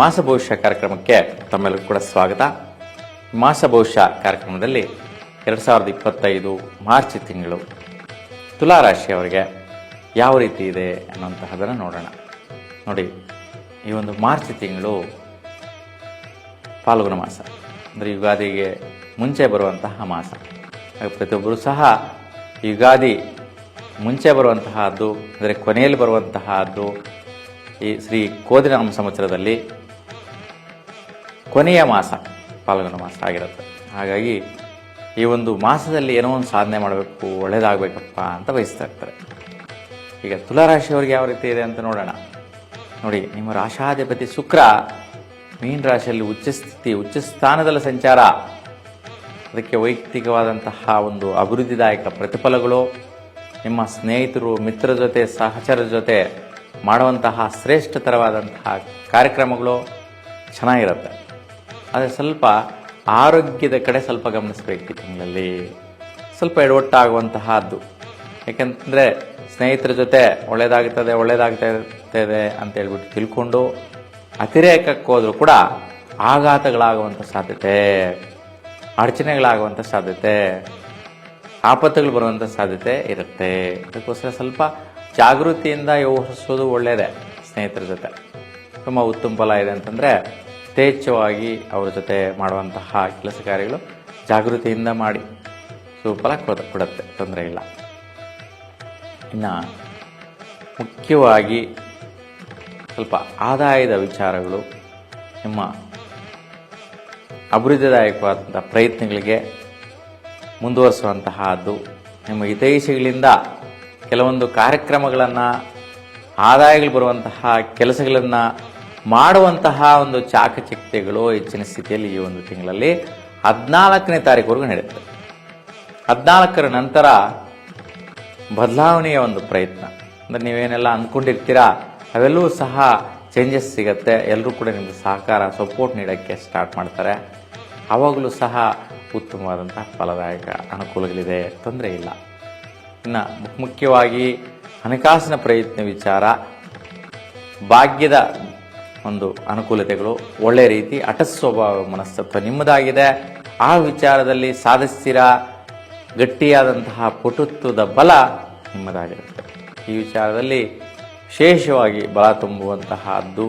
ಮಾಸ ಭವಿಷ್ಯ ಕಾರ್ಯಕ್ರಮಕ್ಕೆ ತಮ್ಮೆಲ್ಲರಿಗೂ ಕೂಡ ಸ್ವಾಗತ. ಮಾಸ ಭವಿಷ್ಯ ಕಾರ್ಯಕ್ರಮದಲ್ಲಿ ಎರಡು ಸಾವಿರದ ಇಪ್ಪತ್ತೈದು ಮಾರ್ಚ್ ತಿಂಗಳು ತುಲಾ ರಾಶಿಯವರಿಗೆ ಯಾವ ರೀತಿ ಇದೆ ಅನ್ನುವಂತಹದನ್ನು ನೋಡೋಣ. ನೋಡಿ, ಈ ಒಂದು ಮಾರ್ಚ್ ತಿಂಗಳು ಫಾಲ್ಗುಣ ಮಾಸ, ಅಂದರೆ ಯುಗಾದಿಗೆ ಮುಂಚೆ ಬರುವಂತಹ ಮಾಸ. ಪ್ರತಿಯೊಬ್ಬರು ಸಹ ಯುಗಾದಿ ಮುಂಚೆ ಬರುವಂತಹದ್ದು, ಅಂದರೆ ಕೊನೆಯಲ್ಲಿ ಬರುವಂತಹದ್ದು ಈ ಶ್ರೀ ಕೋದಿನಾಮ ಸಂವತ್ಸರದಲ್ಲಿ ಕೊನೆಯ ಮಾಸ ಫಾಲ್ಗುಣ ಮಾಸ ಆಗಿರುತ್ತೆ. ಹಾಗಾಗಿ ಈ ಒಂದು ಮಾಸದಲ್ಲಿ ಏನೋ ಒಂದು ಸಾಧನೆ ಮಾಡಬೇಕು, ಒಳ್ಳೇದಾಗಬೇಕಪ್ಪ ಅಂತ ಬಯಸ್ತಾ ಇರ್ತಾರೆ. ಈಗ ತುಲಾರಾಶಿಯವ್ರಿಗೆ ಯಾವ ರೀತಿ ಇದೆ ಅಂತ ನೋಡೋಣ. ನೋಡಿ, ನಿಮ್ಮ ರಾಶಾಧಿಪತಿ ಶುಕ್ರ ಮೀನ ರಾಶಿಯಲ್ಲಿ ಉಚ್ಚ ಸ್ಥಿತಿ, ಉಚ್ಚ ಸ್ಥಾನದಲ್ಲಿ ಸಂಚಾರ. ಅದಕ್ಕೆ ವೈಯಕ್ತಿಕವಾದಂತಹ ಒಂದು ಅಭಿವೃದ್ಧಿದಾಯಕ ಪ್ರತಿಫಲಗಳು. ನಿಮ್ಮ ಸ್ನೇಹಿತರು ಮಿತ್ರರ ಜೊತೆ, ಸಹಚರ ಜೊತೆ ಮಾಡುವಂತಹ ಶ್ರೇಷ್ಠತರವಾದಂತಹ ಕಾರ್ಯಕ್ರಮಗಳು ಚೆನ್ನಾಗಿರುತ್ತೆ. ಆದರೆ ಸ್ವಲ್ಪ ಆರೋಗ್ಯದ ಕಡೆ ಸ್ವಲ್ಪ ಗಮನಿಸಬೇಕು ಈ ತಿಂಗಳಲ್ಲಿ. ಸ್ವಲ್ಪ ಎಡವಟ್ಟಾಗುವಂತಹದ್ದು. ಯಾಕೆಂತಂದರೆ ಸ್ನೇಹಿತರ ಜೊತೆ ಒಳ್ಳೇದಾಗ್ತದೆ ಒಳ್ಳೇದಾಗ್ತಾ ಇರ್ತದೆ ಅಂತ ಹೇಳ್ಬಿಟ್ಟು ತಿಳ್ಕೊಂಡು ಅತಿರೇಕಕ್ಕೆ ಹೋದರೂ ಕೂಡ ಆಘಾತಗಳಾಗುವಂಥ ಸಾಧ್ಯತೆ ಅಡಚಣೆಗಳಾಗುವಂಥ ಸಾಧ್ಯತೆ, ಆಪತ್ತುಗಳು ಬರುವಂಥ ಸಾಧ್ಯತೆ ಇರುತ್ತೆ. ಅದಕ್ಕೋಸ್ಕರ ಸ್ವಲ್ಪ ಜಾಗೃತಿಯಿಂದ ವ್ಯವಹರಿಸೋದು ಒಳ್ಳೆಯದೇ ಸ್ನೇಹಿತರ ಜೊತೆ. ತುಂಬ ಉತ್ತಮ ಫಲ ಇದೆ ಅಂತಂದರೆ ಯಥೇಚ್ಛವಾಗಿ ಅವರ ಜೊತೆ ಮಾಡುವಂತಹ ಕೆಲಸ ಕಾರ್ಯಗಳು ಜಾಗೃತಿಯಿಂದ ಮಾಡಿ. ಸುಫಲ ಕೊಡ, ಕೊಡುತ್ತೆ, ತೊಂದರೆ ಇಲ್ಲ. ಇನ್ನು ಮುಖ್ಯವಾಗಿ ಸ್ವಲ್ಪ ಆದಾಯದ ವಿಚಾರಗಳು ನಿಮ್ಮ ಅಭಿವೃದ್ಧಿದಾಯಕವಾದಂಥ ಪ್ರಯತ್ನಗಳಿಗೆ ಮುಂದುವರಿಸುವಂತಹದ್ದು, ನಿಮ್ಮ ಹಿತೈಷಿಗಳಿಂದ ಕೆಲವೊಂದು ಕಾರ್ಯಕ್ರಮಗಳನ್ನು, ಆದಾಯಗಳು ಬರುವಂತಹ ಕೆಲಸಗಳನ್ನು ಮಾಡುವಂತಹ ಒಂದು ಚಾಕಚಕ್ಯತೆಗಳು ಹೆಚ್ಚಿನ ಸ್ಥಿತಿಯಲ್ಲಿ ಈ ಒಂದು ತಿಂಗಳಲ್ಲಿ ಹದಿನಾಲ್ಕನೇ ತಾರೀಕುವರೆಗೂ ನಡೆಯುತ್ತೆ. ಹದಿನಾಲ್ಕರ ನಂತರ ಬದಲಾವಣೆಯ ಒಂದು ಪ್ರಯತ್ನ. ಅಂದರೆ ನೀವೇನೆಲ್ಲ ಅಂದ್ಕೊಂಡಿರ್ತೀರಾ, ಅವೆಲ್ಲವೂ ಸಹ ಚೇಂಜಸ್ ಸಿಗತ್ತೆ. ಎಲ್ಲರೂ ಕೂಡ ನಿಮಗೆ ಸಹಕಾರ ಸಪೋರ್ಟ್ ನೀಡೋಕ್ಕೆ ಸ್ಟಾರ್ಟ್ ಮಾಡ್ತಾರೆ. ಆವಾಗಲೂ ಸಹ ಉತ್ತಮವಾದಂತಹ ಫಲದಾಯಕ ಅನುಕೂಲಗಳಿದೆ. ತೊಂದರೆ ಇಲ್ಲ. ಇನ್ನು ಮುಖ್ಯವಾಗಿ ಹಣಕಾಸಿನ ಪ್ರಯತ್ನ ವಿಚಾರ, ಭಾಗ್ಯದ ಒಂದು ಅನುಕೂಲತೆಗಳು ಒಳ್ಳೆ ರೀತಿ ಹಠ ಸ್ವಭಾವ ಮನಸ್ತತ್ವ ನಿಮ್ಮದಾಗಿದೆ. ಆ ವಿಚಾರದಲ್ಲಿ ಸಾಧಿಸ್ತೀರಾ? ಗಟ್ಟಿಯಾದಂತಹ ಪಟುತ್ವದ ಬಲ ನಿಮ್ಮದಾಗಿರುತ್ತೆ. ಈ ವಿಚಾರದಲ್ಲಿ ವಿಶೇಷವಾಗಿ ಬಲ ತುಂಬುವಂತಹದ್ದು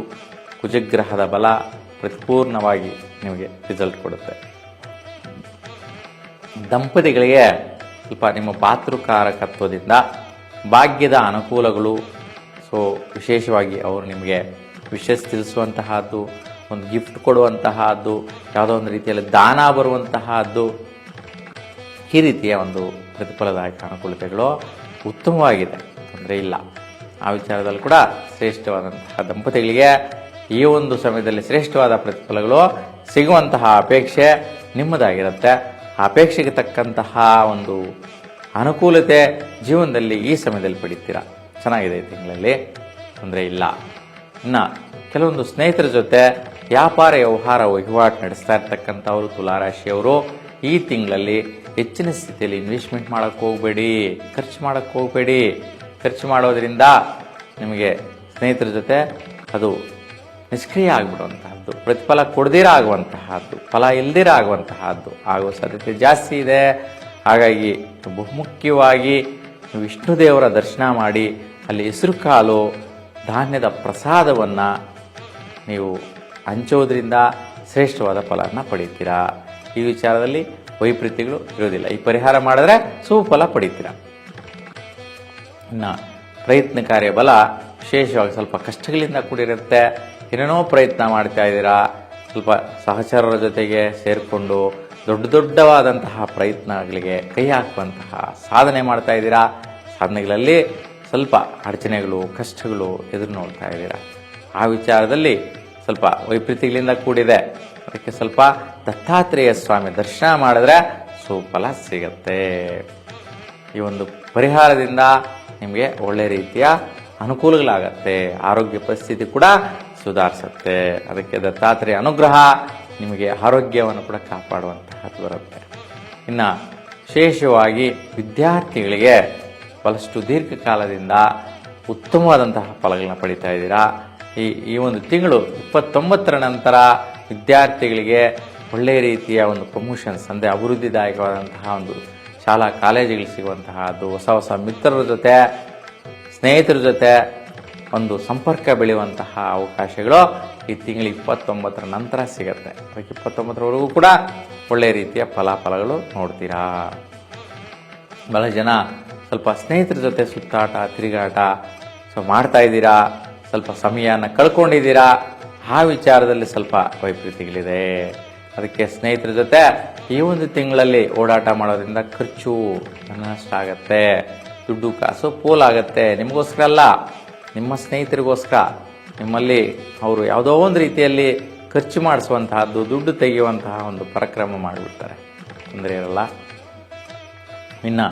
ಕುಜಗ್ರಹದ ಬಲ ಪ್ರತಿಪೂರ್ಣವಾಗಿ ನಿಮಗೆ ರಿಸಲ್ಟ್ ಕೊಡುತ್ತೆ. ದಂಪತಿಗಳಿಗೆ ಸ್ವಲ್ಪ ನಿಮ್ಮ ಪಾತೃಕಾರಕತ್ವದಿಂದ ಭಾಗ್ಯದ ಅನುಕೂಲಗಳು ಸೊ ವಿಶೇಷವಾಗಿ ಅವರು ನಿಮಗೆ ವಿಶೇಷ ತಿಳಿಸುವಂತಹದ್ದು, ಒಂದು ಗಿಫ್ಟ್ ಕೊಡುವಂತಹದ್ದು, ಯಾವುದೋ ಒಂದು ರೀತಿಯಲ್ಲಿ ದಾನ ಬರುವಂತಹದ್ದು. ಈ ರೀತಿಯ ಒಂದು ಪ್ರತಿಫಲದಾಯಕ ಅನುಕೂಲತೆಗಳು ಉತ್ತಮವಾಗಿದೆ. ತೊಂದರೆ ಇಲ್ಲ. ಆ ವಿಚಾರದಲ್ಲಿ ಕೂಡ ಶ್ರೇಷ್ಠವಾದಂತಹ ದಂಪತಿಗಳಿಗೆ ಈ ಒಂದು ಸಮಯದಲ್ಲಿ ಶ್ರೇಷ್ಠವಾದ ಪ್ರತಿಫಲಗಳು ಸಿಗುವಂತಹ ಅಪೇಕ್ಷೆ ನಿಮ್ಮದಾಗಿರುತ್ತೆ. ಆ ಅಪೇಕ್ಷೆಗೆ ತಕ್ಕಂತಹ ಒಂದು ಅನುಕೂಲತೆ ಜೀವನದಲ್ಲಿ ಈ ಸಮಯದಲ್ಲಿ ಪಡಿತೀರಾ? ಚೆನ್ನಾಗಿದೆ ಈ ತಿಂಗಳಲ್ಲಿ. ತೊಂದರೆ ಇಲ್ಲ. ಇನ್ನು ಕೆಲವೊಂದು ಸ್ನೇಹಿತರ ಜೊತೆ ವ್ಯಾಪಾರ ವ್ಯವಹಾರ ವಹಿವಾಟು ನಡೆಸ್ತಾ ಇರ್ತಕ್ಕಂಥವ್ರು ತುಲಾರಾಶಿಯವರು, ಈ ತಿಂಗಳಲ್ಲಿ ಹೆಚ್ಚಿನ ಸ್ಥಿತಿಯಲ್ಲಿ ಇನ್ವೆಸ್ಟ್ಮೆಂಟ್ ಮಾಡೋಕ್ಕೆ ಹೋಗಬೇಡಿ, ಖರ್ಚು ಮಾಡೋಕ್ಕೆ ಹೋಗಬೇಡಿ. ಖರ್ಚು ಮಾಡೋದ್ರಿಂದ ನಿಮಗೆ ಸ್ನೇಹಿತರ ಜೊತೆ ಅದು ನಿಷ್ಕ್ರಿಯ ಆಗಿಬಿಡುವಂತಹದ್ದು, ಪ್ರತಿಫಲ ಕೊಡದಿರ ಆಗುವಂತಹದ್ದು, ಫಲ ಇಲ್ದಿರ ಆಗುವಂತಹದ್ದು ಆಗುವ ಸಾಧ್ಯತೆ ಜಾಸ್ತಿ ಇದೆ. ಹಾಗಾಗಿ ಬಹುಮುಖ್ಯವಾಗಿ ವಿಷ್ಣು ದೇವರ ದರ್ಶನ ಮಾಡಿ, ಅಲ್ಲಿ ಹೆಸರು ಕಾಲು ಧಾನ್ಯದ ಪ್ರಸಾದವನ್ನು ನೀವು ಹಂಚೋದ್ರಿಂದ ಶ್ರೇಷ್ಠವಾದ ಫಲವನ್ನು ಪಡೀತೀರಾ ಈ ವಿಚಾರದಲ್ಲಿ ವೈಪರೀತ್ಯಗಳು ಇರೋದಿಲ್ಲ ಈ ಪರಿಹಾರ ಮಾಡಿದ್ರೆ ಸುಫಲ ಪಡೀತೀರ ಇನ್ನು ಪ್ರಯತ್ನ ಕಾರ್ಯ ಬಲ ವಿಶೇಷವಾಗಿ ಸ್ವಲ್ಪ ಕಷ್ಟಗಳಿಂದ ಕೂಡಿರುತ್ತೆ. ಏನೇನೋ ಪ್ರಯತ್ನ ಮಾಡ್ತಾ ಇದ್ದೀರಾ? ಸ್ವಲ್ಪ ಸಹಚರರ ಜೊತೆಗೆ ಸೇರಿಕೊಂಡು ದೊಡ್ಡ ದೊಡ್ಡವಾದಂತಹ ಪ್ರಯತ್ನಗಳಿಗೆ ಕೈ ಹಾಕುವಂತಹ ಸಾಧನೆ ಮಾಡ್ತಾ ಇದ್ದೀರಾ? ಸಾಧನೆಗಳಲ್ಲಿ ಸ್ವಲ್ಪ ಅಡಚಣೆಗಳು, ಕಷ್ಟಗಳು ಎದುರು ನೋಡ್ತಾ ಇದ್ದೀರಾ? ಆ ವಿಚಾರದಲ್ಲಿ ಸ್ವಲ್ಪ ವೈಪರೀತ್ಯಗಳಿಂದ ಕೂಡಿದೆ. ಅದಕ್ಕೆ ಸ್ವಲ್ಪ ದತ್ತಾತ್ರೇಯ ಸ್ವಾಮಿ ದರ್ಶನ ಮಾಡಿದ್ರೆ ಸುಫಲ ಸಿಗತ್ತೆ. ಈ ಒಂದು ಪರಿಹಾರದಿಂದ ನಿಮಗೆ ಒಳ್ಳೆ ರೀತಿಯ ಅನುಕೂಲಗಳಾಗತ್ತೆ. ಆರೋಗ್ಯ ಪರಿಸ್ಥಿತಿ ಕೂಡ ಸುಧಾರಿಸುತ್ತೆ. ಅದಕ್ಕೆ ದತ್ತಾತ್ರೇಯ ಅನುಗ್ರಹ ನಿಮಗೆ ಆರೋಗ್ಯವನ್ನು ಕೂಡ ಕಾಪಾಡುವಂತಹದ್ದು ಬರುತ್ತೆ. ಇನ್ನು ವಿಶೇಷವಾಗಿ ವಿದ್ಯಾರ್ಥಿಗಳಿಗೆ ಬಹಳಷ್ಟು ದೀರ್ಘಕಾಲದಿಂದ ಉತ್ತಮವಾದಂತಹ ಫಲಗಳನ್ನ ಪಡಿತಾ ಇದ್ದೀರಾ? ಈ ಈ ಒಂದು ತಿಂಗಳು ಇಪ್ಪತ್ತೊಂಬತ್ತರ ನಂತರ ವಿದ್ಯಾರ್ಥಿಗಳಿಗೆ ಒಳ್ಳೆಯ ರೀತಿಯ ಒಂದು ಪ್ರಮೋಷನ್ಸ್ ಅಂದರೆ ಅಭಿವೃದ್ಧಿದಾಯಕವಾದಂತಹ ಒಂದು ಶಾಲಾ ಕಾಲೇಜುಗಳು ಸಿಗುವಂತಹ ಅದು ಹೊಸ ಹೊಸ ಮಿತ್ರರ ಜೊತೆ, ಸ್ನೇಹಿತರ ಜೊತೆ ಒಂದು ಸಂಪರ್ಕ ಬೆಳೆಯುವಂತಹ ಅವಕಾಶಗಳು ಈ ತಿಂಗಳು ಇಪ್ಪತ್ತೊಂಬತ್ತರ ನಂತರ ಸಿಗುತ್ತೆ. ಅದಕ್ಕೆ ಇಪ್ಪತ್ತೊಂಬತ್ತರವರೆಗೂ ಕೂಡ ಒಳ್ಳೆಯ ರೀತಿಯ ಫಲಾಫಲಗಳು ನೋಡ್ತೀರಾ? ಬಹಳ ಜನ ಸ್ವಲ್ಪ ಸ್ನೇಹಿತರ ಜೊತೆ ಸುತ್ತಾಟ, ತಿರುಗಾಟ, ಸೊ ಮಾಡ್ತಾ ಇದ್ದೀರಾ? ಸ್ವಲ್ಪ ಸಮಯನ ಕಳ್ಕೊಂಡಿದ್ದೀರಾ? ಆ ವಿಚಾರದಲ್ಲಿ ಸ್ವಲ್ಪ ವೈಪರೀತ್ಯಗಳಿದೆ ಅದಕ್ಕೆ ಸ್ನೇಹಿತರ ಜೊತೆ ಈ ಒಂದು ತಿಂಗಳಲ್ಲಿ ಓಡಾಟ ಮಾಡೋದ್ರಿಂದ ಖರ್ಚು ನನ್ನಷ್ಟಾಗತ್ತೆ ದುಡ್ಡು ಕಾಸು ಪೋಲಾಗತ್ತೆ ನಿಮಗೋಸ್ಕರ ಅಲ್ಲ, ನಿಮ್ಮ ಸ್ನೇಹಿತರಿಗೋಸ್ಕರ. ನಿಮ್ಮಲ್ಲಿ ಅವರು ಯಾವುದೋ ಒಂದು ರೀತಿಯಲ್ಲಿ ಖರ್ಚು ಮಾಡಿಸುವಂತಹದ್ದು, ದುಡ್ಡು ತೆಗೆಯುವಂತಹ ಒಂದು ಪರಕ್ರಮ ಮಾಡಿಬಿಡ್ತಾರೆ. ತೊಂದರೆ ಇರಲ್ಲ. ಇನ್ನು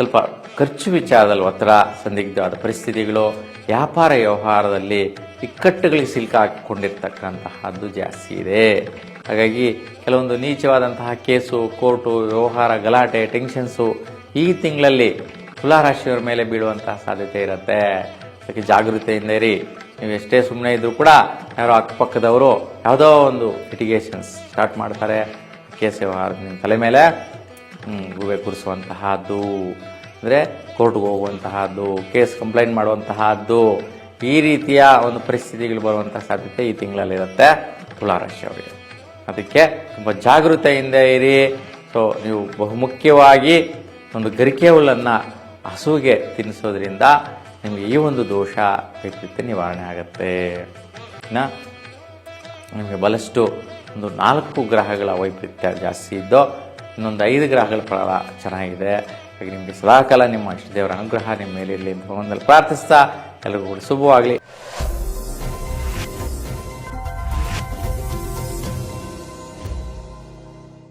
ಸ್ವಲ್ಪ ಖರ್ಚು ವಿಚಾರದಲ್ಲಿ ಒತ್ತಡ ಸಂದಿಗ್ಧವಾದ ಪರಿಸ್ಥಿತಿಗಳು, ವ್ಯಾಪಾರ ವ್ಯವಹಾರದಲ್ಲಿ ಇಕ್ಕಟ್ಟುಗಳಿಗೆ ಸಿಲುಕಾಕೊಂಡಿರ್ತಕ್ಕಂತಹದ್ದು ಜಾಸ್ತಿ ಇದೆ. ಹಾಗಾಗಿ ಕೆಲವೊಂದು ನೀಚವಾದಂತಹ ಕೇಸು, ಕೋರ್ಟು, ವ್ಯವಹಾರ ಗಲಾಟೆ, ಟೆನ್ಷನ್ಸು ಈ ತಿಂಗಳಲ್ಲಿ ತುಲಾರಾಶಿಯವರ ಮೇಲೆ ಬೀಳುವಂತಹ ಸಾಧ್ಯತೆ ಇರುತ್ತೆ. ಅದಕ್ಕೆ ಜಾಗೃತೆಯಿಂದ ಇರಿ. ನೀವು ಎಷ್ಟೇ ಸುಮ್ಮನೆ ಇದ್ದರೂ ಕೂಡ ಯಾರೋ ಅಕ್ಕಪಕ್ಕದವರು ಯಾವುದೋ ಒಂದು ಲಿಟಿಗೇಷನ್ಸ್ ಸ್ಟಾರ್ಟ್ ಮಾಡ್ತಾರೆ. ಕೇಸ್ ವ್ಯವಹಾರ ತಲೆ ಮೇಲೆ ಗೂಬೆ ಕೂರಿಸುವಂತಹದ್ದು. ಅಂದರೆ ಕೋರ್ಟ್ಗೆ ಹೋಗುವಂತಹದ್ದು ಕೇಸ್ ಕಂಪ್ಲೇಂಟ್ ಮಾಡುವಂತಹದ್ದು, ಈ ರೀತಿಯ ಒಂದು ಪರಿಸ್ಥಿತಿಗಳು ಬರುವಂಥ ಸಾಧ್ಯತೆ ಈ ತಿಂಗಳಲ್ಲಿರುತ್ತೆ ತುಳಾರಾಶಿ ಅವರಿಗೆ. ಅದಕ್ಕೆ ತುಂಬ ಜಾಗೃತೆಯಿಂದ ಇರಿ. ಸೊ ನೀವು ಬಹುಮುಖ್ಯವಾಗಿ ಒಂದು ಗರಿಕೆ ಹುಲ್ಲನ್ನು ಹಸುವಿಗೆ ತಿನ್ನಿಸೋದ್ರಿಂದ ನಿಮಗೆ ಈ ಒಂದು ದೋಷ ವ್ಯಕ್ತಿತ್ವ ನಿವಾರಣೆ ಆಗುತ್ತೆ. ನಿಮಗೆ ಬಲಷ್ಟು ಒಂದು ನಾಲ್ಕು ಗ್ರಹಗಳ ವೈಪರೀತ್ಯ ಜಾಸ್ತಿ ಇದ್ದೋ, ಇನ್ನೊಂದು ಐದು ಗ್ರಹಗಳ ಫಲ ಚೆನ್ನಾಗಿದೆ. ಹಾಗೆ ನಿಮಗೆ ಸದಾಕಾಲ ನಿಮ್ಮ ಇಷ್ಟ ದೇವರ ಅನುಗ್ರಹ ನಿಮ್ಮ ಮೇಲೆ ಇರಲಿ ಅಂತ ಒಂದಲ್ಲಿ ಪ್ರಾರ್ಥಿಸ್ತಾ ಎಲ್ಲರಿಗೂ ಶುಭವಾಗಲಿ.